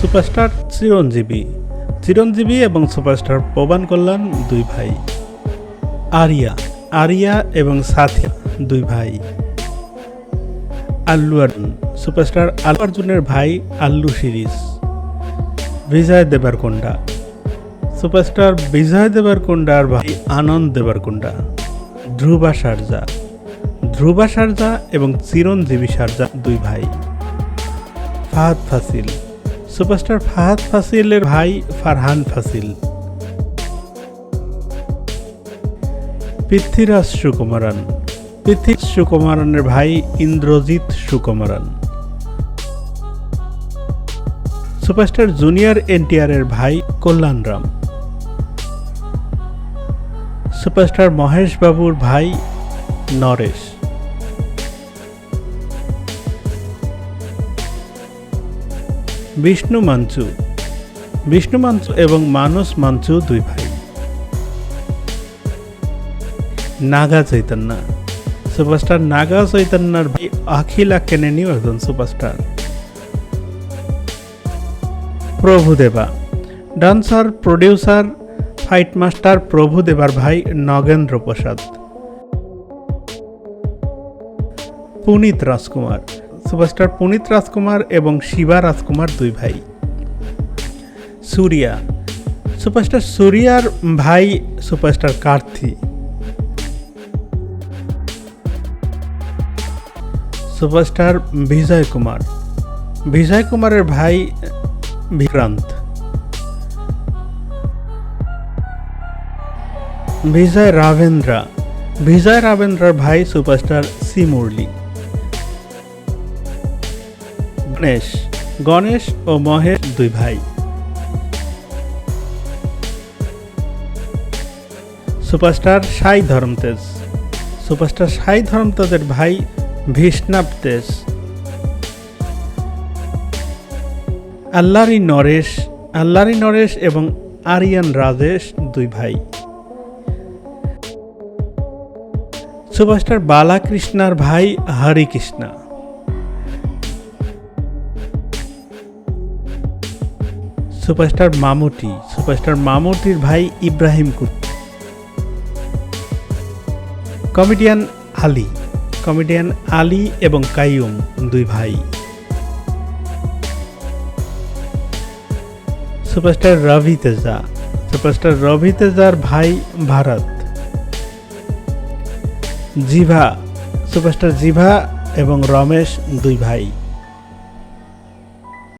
Superstar চিরঞ্জীবী। চিরঞ্জীবী এবং superstar Pawan কল্যাণ দুই ভাই। আরিয়া আরিয়া এবং সাথিয়া দুই ভাই। আল্লু অর্জুন, সুপারস্টার আল্লু অর্জুনের ভাই আল্লু সিরিজ। বিজয় দেবারকোন্ডা, সুপারস্টার বিজয় দেবারকোন্ডার ভাই আনন্দ দেবারকোন্ডা। ধ্রুবা সারজা ধ্রুবা সারজা এবং চিরঞ্জীবী সারজা দুই ভাই। ফাহাদ ফাসিল সুপারস্টার ফাহাদ ফাসিলের ভাই ফারহান ফাসিল। পৃথ্বীরাজ সুকুমারন। পৃথ্বী সুকুমারনের ভাই Indrajith Sukumaran. Superstar junior NTR এর ভাই কল্যাণ রাম। সুপারস্টার মহেশ বাবুর ভাই নরেশ। বিষ্ণু মাঞ্চু বিষ্ণু মাঞ্চু এবং মানস মাঞ্চু দুই ভাই। নাগা চৈতন্য সুপারস্টার নাগা চৈতন্যর ভাই অখিল আক্কেনেনিও একজন superstar Prabhudeva dancer producer fight master প্রভুদেবার ভাই নগেন্দ্র প্রসাদ পুনিত রাজকুমার সুপারস্টার পুনিত রাজকুমার এবং শিবা রাজকুমার দুই ভাই। সুরিয়া। সুপারস্টার সুরিয়ার ভাই সুপারস্টার কার্থি। সুপারস্টার বিজয় কুমার। বিজয় কুমারের ভাই বিক্রান্ত। বিজয় রাভেন্দ্রা। বিজয় রাভেন্দ্রার ভাই সুপারস্টার সি মুরলি গণেশ গণেশ ও মহেশ দুই ভাই। সুপারস্টার সাই ধর্মতেজ। সুপারস্টার সাই ধর্মতেজের ভাই ভীষ্ণাব তেজ। আল্লারি নরেশ আল্লারি নরেশ এবং আরিয়ান রাজেশ দুই ভাই। সুপারস্টার বালাকৃষ্ণার ভাই হরিকৃষ্ণা। সুপারস্টার মামুটি, সুপারস্টার মামুটির ভাই ইব্রাহিম কুট কমেডিয়ান আলী কমেডিয়ান আলী এবং কাইয়ুম দুই ভাই। সুপারস্টার রবি তেজা, সুপারস্টার রবি তেজার ভাই ভারত। জিভা, সুপারস্টার জিভা এবং রমেশ দুই ভাই।